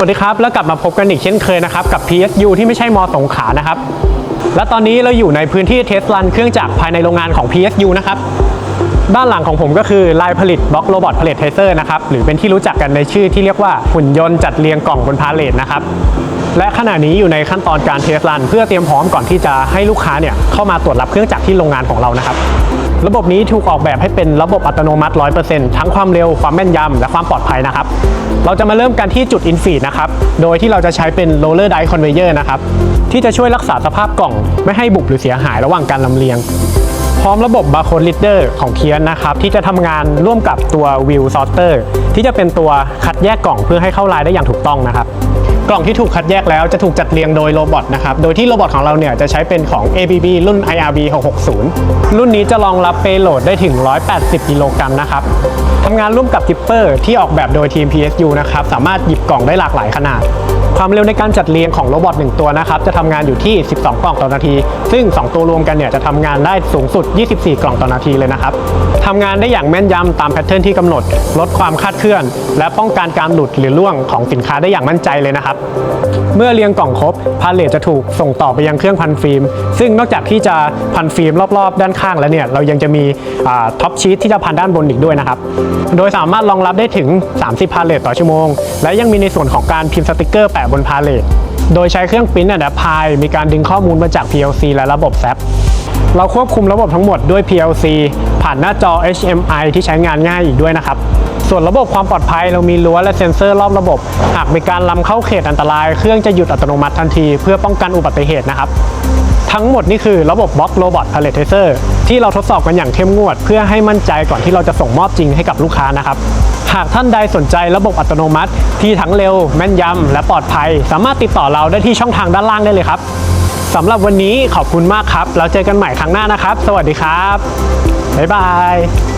วัสดีครับ แล้วกลับมาพบกันอีกเช่นเคยนะครับ กับ PSU ที่ไม่ใช่มอสงขานะครับ และตอนนี้เราอยู่ในพื้นที่เทสลันเครื่องจักรภายในโรงงานของ PSU นะครับ ด้านหลังของผมก็คือลายผลิตบล็อกโรบอทพาเลทเทเซอร์นะครับ หรือเป็นที่รู้จักกันในชื่อที่เรียกว่าหุ่นยนต์จัดเรียงกล่องบนพาเลทนะครับ และขณะนี้อยู่ในขั้นตอนการเทสลันเพื่อเตรียมพร้อมก่อนที่จะให้ลูกค้าเนี่ยเข้ามาตรวจรับเครื่องจักรที่โรงงานของเรานะครับ ระบบนี้ถูกออกแบบให้เป็นระบบอัตโนมัติ 100%ทั้งความเร็วความแม่นยำและความปลอดภัยนะครับ เราจะมาเริ่มกันที่จุดอินฟีดนะครับ โดยที่เราจะใช้เป็นโรลเลอร์ไดคอนเวเยอร์นะครับ ที่จะช่วยรักษาสภาพกล่อง ไม่ให้บุบหรือเสียหายระหว่างการลำเลียง พร้อมระบบบาร์โค้ดลิเดอร์ของเคียนนะครับ ที่จะทำงานร่วมกับตัววิวซอร์เตอร์ที่จะเป็นตัวคัดแยกกล่องเพื่อให้เข้าลายได้อย่างถูกต้องนะครับ กล่องที่ถูกคัดแยกแล้วจะถูกจัดเรียงโดยโรบอทนะครับ โดยที่โรบอทของเราเนี่ยจะใช้เป็นของ ABB รุ่น IRB 660 รุ่นนี้จะรองรับเปโหลดได้ถึง 180 กิโลกรัมนะครับทำงานร่วมกับทิปเปอร์ที่ออกแบบโดยทีม PSU นะครับ สามารถหยิบกล่องได้หลากหลายขนาด ความเร็วในการจัดเรียงของโรบอท1ตัวนะครับ จะทำงานอยู่ที่ 12 กล่องต่อนาที ซึ่ง 2 ตัวรวมกันเนี่ยจะทำงานได้สูงสุด 24 กล่องต่อนาทีเลยนะครับทำงานได้อย่างแม่นยำตามแพทเทิร์นที่กำหนด ลดความคาดเคลื่อน และป้องกันการหลุดหรือร่วงของสินค้าได้อย่างมั่นใจเลยนะครับเมื่อเรียงกล่องครบพาเลทจะถูกส่งต่อไปยังเครื่องพันฟิล์ม ซึ่งนอกจากที่จะพันฟิล์มรอบๆ ด้านข้างแล้วเนี่ยเรายังจะมีท็อปชีทที่จะพันด้านบนอีกด้วยนะครับ โดยสามารถรองรับได้ถึง 30 พาเลทต่อชั่วโมง และยังมีในส่วนของการพิมพ์สติกเกอร์แปะบนพาเลทโดยใช้เครื่องปริ้นอะแดปพายมีการดึงข้อมูลมาจาก PLC และระบบ SAP เราควบคุมระบบทั้งหมดด้วย PLC ผ่านหน้าจอ HMI ที่ใช้งานง่ายอีกด้วยนะครับ ส่วนระบบความปลอดภัยเรามีรั้วและเซ็นเซอร์รอบระบบ หากมีการล้ำเข้าเขตอันตราย เครื่องจะหยุดอัตโนมัติทันที เพื่อป้องกันอุบัติเหตุนะครับทั้งหมดนี่คือระบบบล็อกโรบอทพาเลทเทเซอร์ที่เราทดสอบกันอย่างเข้มงวด เพื่อให้มั่นใจก่อนที่เราจะส่งมอบจริงให้กับลูกค้านะครับ หากท่านใดสนใจระบบอัตโนมัติ ที่ทั้งเร็ว แม่นยำ และปลอดภัย สามารถติดต่อเราได้ที่ช่องทางด้านล่างได้เลยครับสำหรับวันนี้ขอบคุณมากครับ แล้วเจอกันใหม่ครั้งหน้านะครับ สวัสดีครับ บ๊ายบาย